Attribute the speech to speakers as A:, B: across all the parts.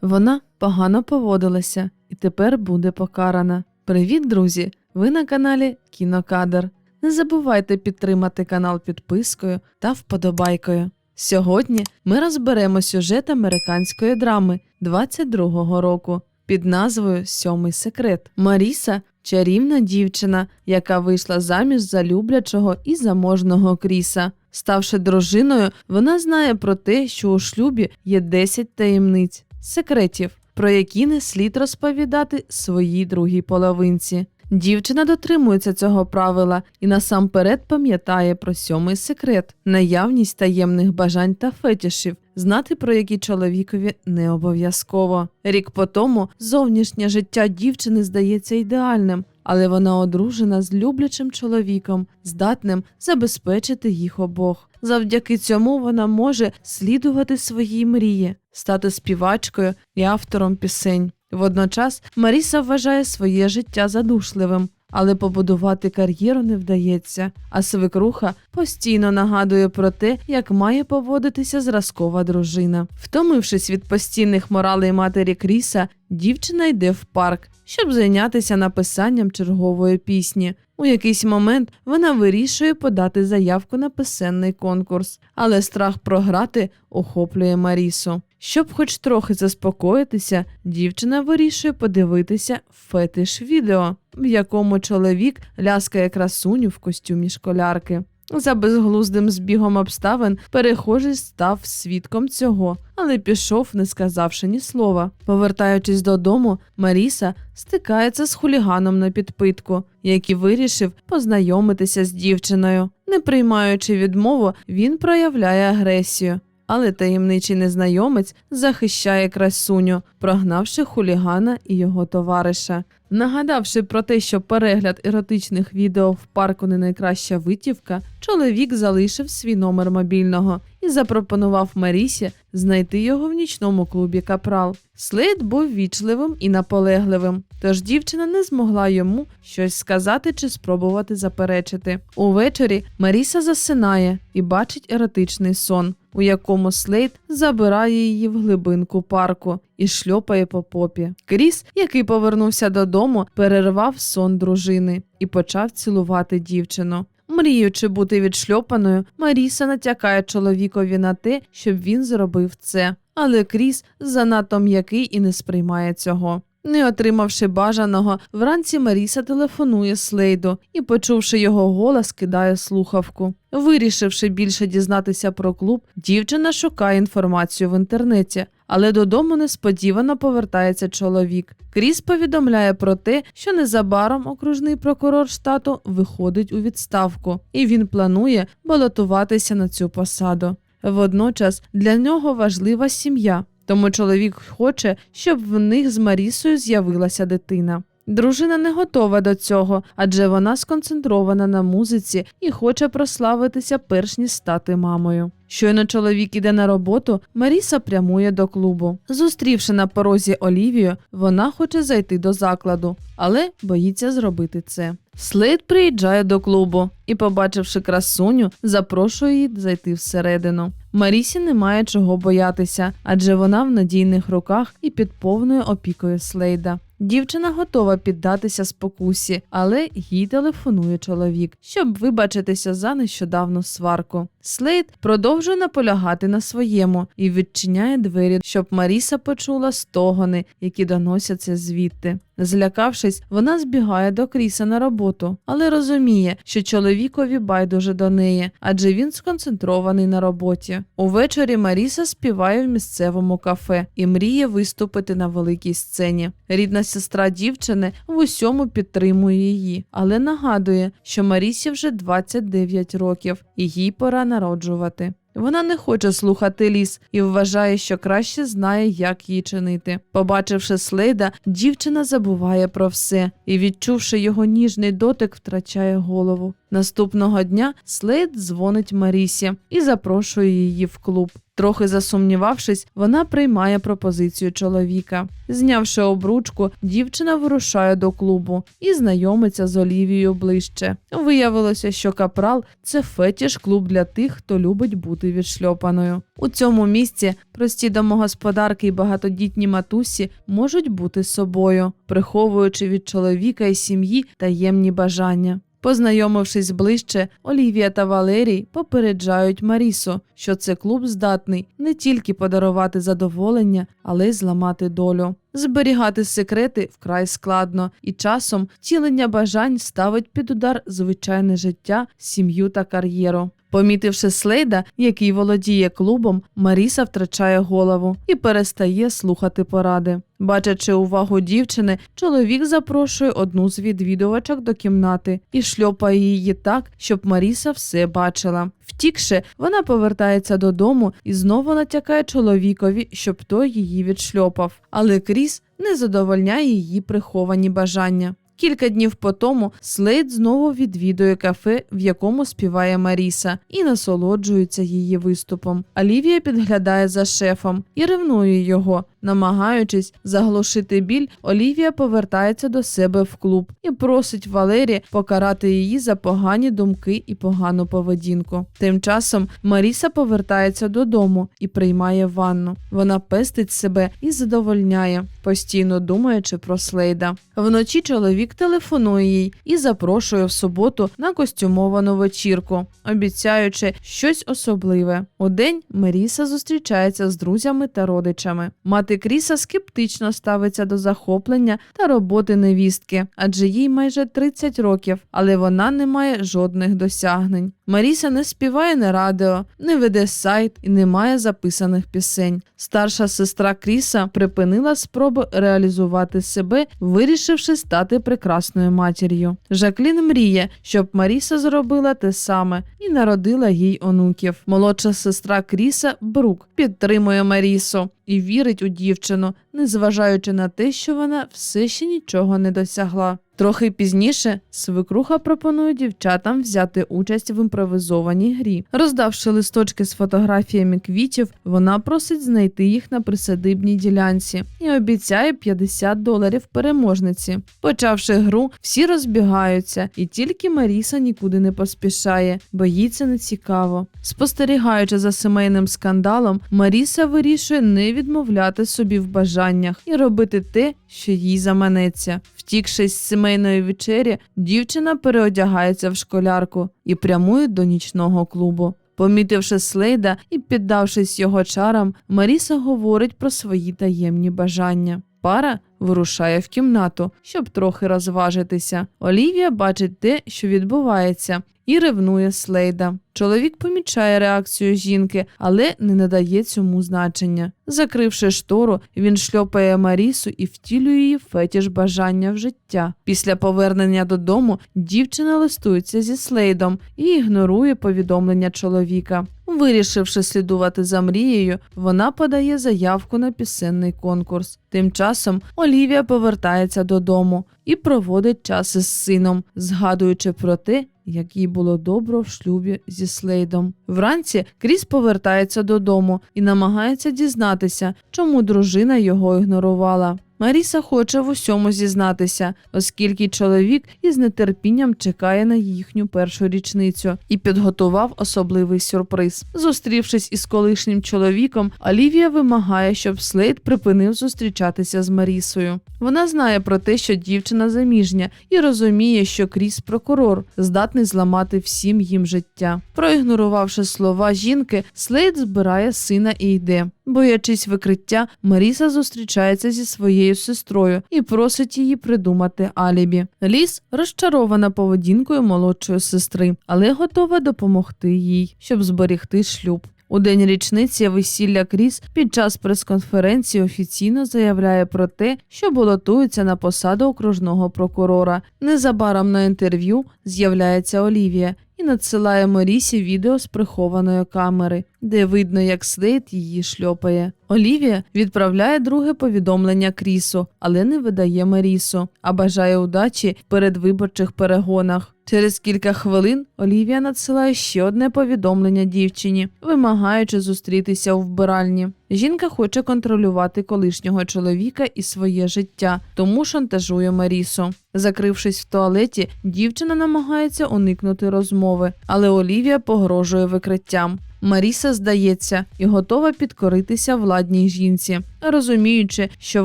A: Вона погано поводилася і тепер буде покарана. Привіт, друзі! Ви на каналі Кінокадр. Не забувайте підтримати канал підпискою та вподобайкою. Сьогодні ми розберемо сюжет американської драми 22-го року під назвою Сьомий секрет. Маріса чарівна дівчина, яка вийшла заміж за люблячого і заможного Кріса. Ставши дружиною, вона знає про те, що у шлюбі є 10 таємниць, секретів, про які не слід розповідати своїй другій половинці. Дівчина дотримується цього правила і насамперед пам'ятає про сьомий секрет, наявність таємних бажань та фетішів, знати про які чоловікові не обов'язково. Рік по тому зовнішнє життя дівчини здається ідеальним, але вона одружена з люблячим чоловіком, здатним забезпечити їх обох. Завдяки цьому вона може слідувати своїй мрії, стати співачкою і автором пісень. Водночас Маріса вважає своє життя задушливим, але побудувати кар'єру не вдається, а свекруха постійно нагадує про те, як має поводитися зразкова дружина. Втомившись від постійних моралей матері Кріса, дівчина йде в парк, щоб зайнятися написанням чергової пісні. У якийсь момент вона вирішує подати заявку на писенний конкурс, але страх програти охоплює Марісу. Щоб хоч трохи заспокоїтися, дівчина вирішує подивитися фетиш відео, в якому чоловік ляскає красуню в костюмі школярки. За безглуздим збігом обставин перехожий став свідком цього, але пішов, не сказавши ні слова. Повертаючись додому, Маріса стикається з хуліганом на підпитку, який вирішив познайомитися з дівчиною. Не приймаючи відмову, він проявляє агресію. Але таємничий незнайомець захищає красуню, прогнавши хулігана і його товариша. Нагадавши про те, що перегляд еротичних відео в парку не найкраща витівка, чоловік залишив свій номер мобільного і запропонував Марісі знайти його в нічному клубі Капрал. Слейд був вічливим і наполегливим, тож дівчина не змогла йому щось сказати чи спробувати заперечити. Увечері Маріса засинає і бачить еротичний сон, у якому Слейд забирає її в глибинку парку і шльопає по попі. Кріс, який повернувся додому, перервав сон дружини і почав цілувати дівчину. Мріючи бути відшльопаною, Маріса натякає чоловікові на те, щоб він зробив це. Але Кріс занадто м'який і не сприймає цього. Не отримавши бажаного, вранці Маріса телефонує Слейду і, почувши його голос, кидає слухавку. Вирішивши більше дізнатися про клуб, дівчина шукає інформацію в інтернеті, але додому несподівано повертається чоловік. Кріс повідомляє про те, що незабаром окружний прокурор штату виходить у відставку, і він планує балотуватися на цю посаду. Водночас для нього важлива сім'я, тому чоловік хоче, щоб в них з Марісою з'явилася дитина. Дружина не готова до цього, адже вона сконцентрована на музиці і хоче прославитися перш ніж стати мамою. Щойно чоловік іде на роботу, Маріса прямує до клубу. Зустрівши на порозі Олівію, вона хоче зайти до закладу, але боїться зробити це. Слейд приїжджає до клубу і, побачивши красуню, запрошує її зайти всередину. Марісі немає чого боятися, адже вона в надійних руках і під повною опікою Слейда. Дівчина готова піддатися спокусі, але їй телефонує чоловік, щоб вибачитися за нещодавну сварку. Слейд продовжує наполягати на своєму і відчиняє двері, щоб Маріса почула стогони, які доносяться звідти. Злякавшись, вона збігає до Кріса на роботу, але розуміє, що чоловікові байдуже до неї, адже він сконцентрований на роботі. Увечері Маріса співає в місцевому кафе і мріє виступити на великій сцені. Рідна сестра дівчини в усьому підтримує її, але нагадує, що Марісі вже 29 років і їй пора народжувати. Вона не хоче слухати ліс і вважає, що краще знає, як її чинити. Побачивши Слейда, дівчина забуває про все і, відчувши його ніжний дотик, втрачає голову. Наступного дня Слейд дзвонить Марісі і запрошує її в клуб. Трохи засумнівавшись, вона приймає пропозицію чоловіка. Знявши обручку, дівчина вирушає до клубу і знайомиться з Олівією ближче. Виявилося, що капрал це фетіш клуб для тих, хто любить бути відшльопаною. У цьому місці прості домогосподарки і багатодітні матусі можуть бути собою, приховуючи від чоловіка і сім'ї таємні бажання. Познайомившись ближче, Олівія та Валерій попереджають Марісу, що це клуб здатний не тільки подарувати задоволення, але й зламати долю. Зберігати секрети вкрай складно, і часом втілення бажань ставить під удар звичайне життя, сім'ю та кар'єру. Помітивши Слейда, який володіє клубом, Маріса втрачає голову і перестає слухати поради. Бачачи увагу дівчини, чоловік запрошує одну з відвідувачок до кімнати і шльопає її так, щоб Маріса все бачила. Втікши, вона повертається додому і знову натякає чоловікові, щоб той її відшльопав. Але Кріс не задовольняє її приховані бажання. Кілька днів по тому Слейд знову відвідує кафе, в якому співає Маріса, і насолоджується її виступом. Олівія підглядає за шефом і ревнує його. Намагаючись заглушити біль, Олівія повертається до себе в клуб і просить Валері покарати її за погані думки і погану поведінку. Тим часом Маріса повертається додому і приймає ванну. Вона пестить себе і задовольняє, постійно думаючи про Слейда. Вночі чоловік телефонує їй і запрошує в суботу на костюмовану вечірку, обіцяючи щось особливе. Удень Маріса зустрічається з друзями та родичами. Кріса скептично ставиться до захоплення та роботи невістки, адже їй майже 30 років, але вона не має жодних досягнень. Маріса не співає на радіо, не веде сайт і не має записаних пісень. Старша сестра Кріса припинила спроби реалізувати себе, вирішивши стати прекрасною матір'ю. Жаклін мріє, щоб Маріса зробила те саме і народила їй онуків. Молодша сестра Кріса Брук підтримує Марісу і вірить у дівчину, незважаючи на те, що вона все ще нічого не досягла. Трохи пізніше свекруха пропонує дівчатам взяти участь в імпровизованій грі. Роздавши листочки з фотографіями квітів, вона просить знайти їх на присадибній ділянці і обіцяє 50 доларів переможниці. Почавши гру, всі розбігаються, і тільки Маріса нікуди не поспішає, бо їй це не цікаво. Спостерігаючи за сімейним скандалом, Маріса вирішує не відмовляти собі в бажаннях і робити те, що їй заманеться. Втікши з сімейної вечері, дівчина переодягається в школярку і прямує до нічного клубу. Помітивши Слейда і піддавшись його чарам, Маріса говорить про свої таємні бажання. Пара вирушає в кімнату, щоб трохи розважитися. Олівія бачить те, що відбувається, і ревнує Слейда. Чоловік помічає реакцію жінки, але не надає цьому значення. Закривши штору, він шльопає Марісу і втілює її фетіш бажання в життя. Після повернення додому дівчина листується зі Слейдом і ігнорує повідомлення чоловіка. Вирішивши слідувати за мрією, вона подає заявку на пісенний конкурс. Тим часом Олівія повертається додому і проводить час із сином, згадуючи про те, як їй було добре в шлюбі зі Слейдом. Вранці Кріс повертається додому і намагається дізнатися, чому дружина його ігнорувала. Маріса хоче в усьому зізнатися, оскільки чоловік із нетерпінням чекає на їхню першу річницю і підготував особливий сюрприз. Зустрівшись із колишнім чоловіком, Олівія вимагає, щоб Слейд припинив зустрічатися з Марісою. Вона знає про те, що дівчина заміжня, і розуміє, що Кріс прокурор здатний зламати всім їм життя. Проігнорувавши слова жінки, Слейд збирає сина і йде. Боячись викриття, Маріса зустрічається зі своєю сестрою і просить її придумати алібі. Ліс розчарована поведінкою молодшої сестри, але готова допомогти їй, щоб зберегти шлюб. У день річниці весілля Кріс під час прес-конференції офіційно заявляє про те, що балотується на посаду окружного прокурора. Незабаром на інтерв'ю з'являється Олівія і надсилає Марісі відео з прихованої камери, де видно, як Слейд її шльопає. Олівія відправляє друге повідомлення Крісу, але не видає Марісу, а бажає удачі в передвиборчих перегонах. Через кілька хвилин Олівія надсилає ще одне повідомлення дівчині, вимагаючи зустрітися у вбиральні. Жінка хоче контролювати колишнього чоловіка і своє життя, тому шантажує Марісу. Закрившись в туалеті, дівчина намагається уникнути розмови, але Олівія погрожує викриттям. Маріса здається і готова підкоритися владній жінці. Розуміючи, що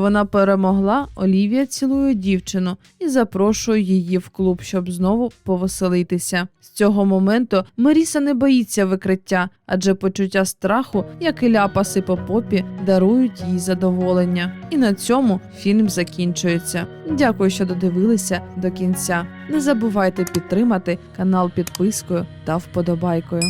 A: вона перемогла, Олівія цілує дівчину і запрошує її в клуб, щоб знову повеселитися. З цього моменту Маріса не боїться викриття, адже почуття страху, як і ляпаси по попі, дарують їй задоволення. І на цьому фільм закінчується. Дякую, що додивилися до кінця. Не забувайте підтримати канал підпискою та вподобайкою.